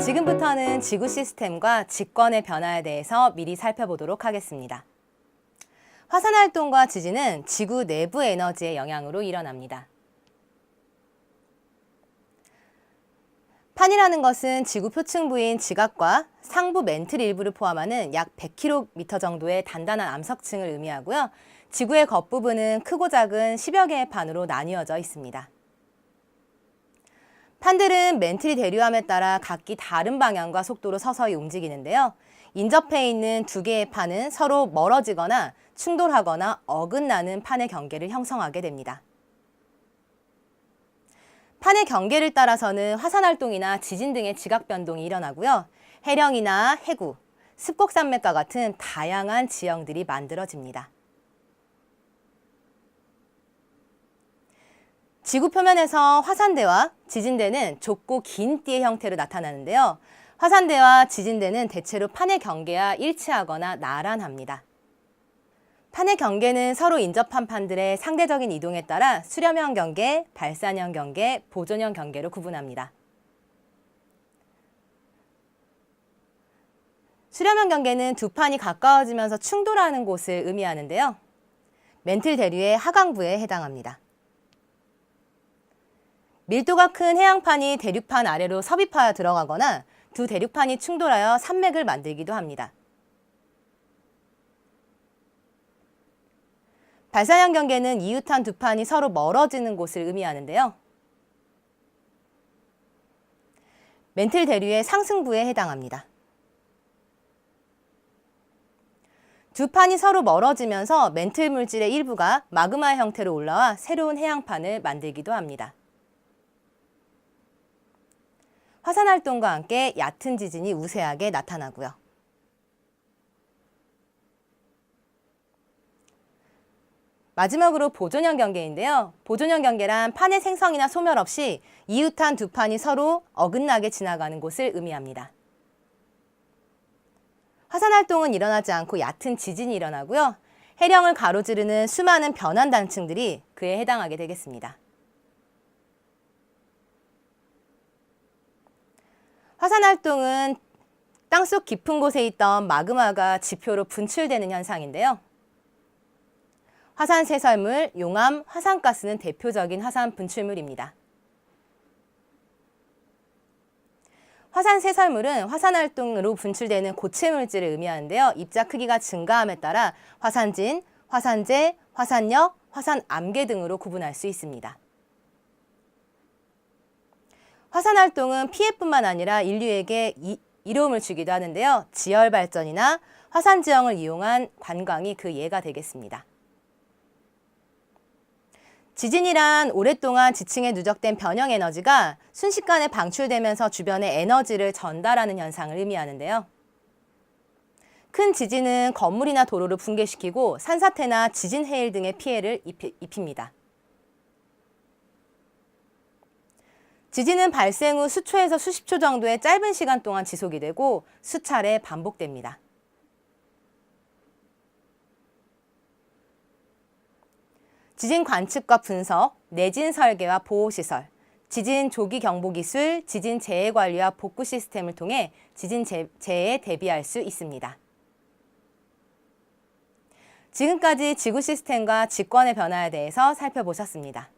지금부터는 지구 시스템과 직권의 변화에 대해서 미리 살펴보도록 하겠습니다. 화산 활동과 지진은 지구 내부 에너지의 영향으로 일어납니다. 판이라는 것은 지구 표층 부인 지각과 상부 멘틀 일부를 포함하는 약 100km 정도의 단단한 암석층을 의미하고요. 지구의 겉부분은 크고 작은 10여 개의 판으로 나뉘어져 있습니다. 판들은 멘틀이 대류함에 따라 각기 다른 방향과 속도로 서서히 움직이는데요. 인접해 있는 두 개의 판은 서로 멀어지거나 충돌하거나 어긋나는 판의 경계를 형성하게 됩니다. 판의 경계를 따라서는 화산 활동이나 지진 등의 지각 변동이 일어나고요. 해령이나 해구, 습곡산맥과 같은 다양한 지형들이 만들어집니다. 지구 표면에서 화산대와 지진대는 좁고 긴 띠의 형태로 나타나는데요. 화산대와 지진대는 대체로 판의 경계와 일치하거나 나란합니다. 판의 경계는 서로 인접한 판들의 상대적인 이동에 따라 수렴형 경계, 발산형 경계, 보존형 경계로 구분합니다. 수렴형 경계는 두 판이 가까워지면서 충돌하는 곳을 의미하는데요. 멘틀 대류의 하강부에 해당합니다. 밀도가 큰 해양판이 대륙판 아래로 섭입하여 들어가거나 두 대륙판이 충돌하여 산맥을 만들기도 합니다. 발산형 경계는 이웃한 두 판이 서로 멀어지는 곳을 의미하는데요. 멘틀 대류의 상승부에 해당합니다. 두 판이 서로 멀어지면서 멘틀 물질의 일부가 마그마 형태로 올라와 새로운 해양판을 만들기도 합니다. 화산 활동과 함께 얕은 지진이 우세하게 나타나고요. 마지막으로 보존형 경계인데요. 보존형 경계란 판의 생성이나 소멸 없이 이웃한 두 판이 서로 어긋나게 지나가는 곳을 의미합니다. 화산 활동은 일어나지 않고 얕은 지진이 일어나고요. 해령을 가로지르는 수많은 변환 단층들이 그에 해당하게 되겠습니다. 화산 활동은 땅속 깊은 곳에 있던 마그마가 지표로 분출되는 현상인데요. 화산 세설물, 용암, 화산가스는 대표적인 화산 분출물입니다. 화산 세설물은 화산 활동으로 분출되는 고체 물질을 의미하는데요. 입자 크기가 증가함에 따라 화산진, 화산재, 화산역, 화산암계 등으로 구분할 수 있습니다. 화산 활동은 피해뿐만 아니라 인류에게 이, 이로움을 주기도 하는데요. 지열 발전이나 화산 지형을 이용한 관광이 그 예가 되겠습니다. 지진이란 오랫동안 지층에 누적된 변형 에너지가 순식간에 방출되면서 주변에 에너지를 전달하는 현상을 의미하는데요. 큰 지진은 건물이나 도로를 붕괴시키고 산사태나 지진 해일 등의 피해를 입힙니다. 지진은 발생 후 수초에서 수십 초 정도의 짧은 시간 동안 지속이 되고 수차례 반복됩니다. 지진 관측과 분석, 내진 설계와 보호 시설, 지진 조기 경보 기술, 지진 재해 관리와 복구 시스템을 통해 지진 재해에 대비할 수 있습니다. 지금까지 지구 시스템과 직권의 변화에 대해서 살펴보셨습니다.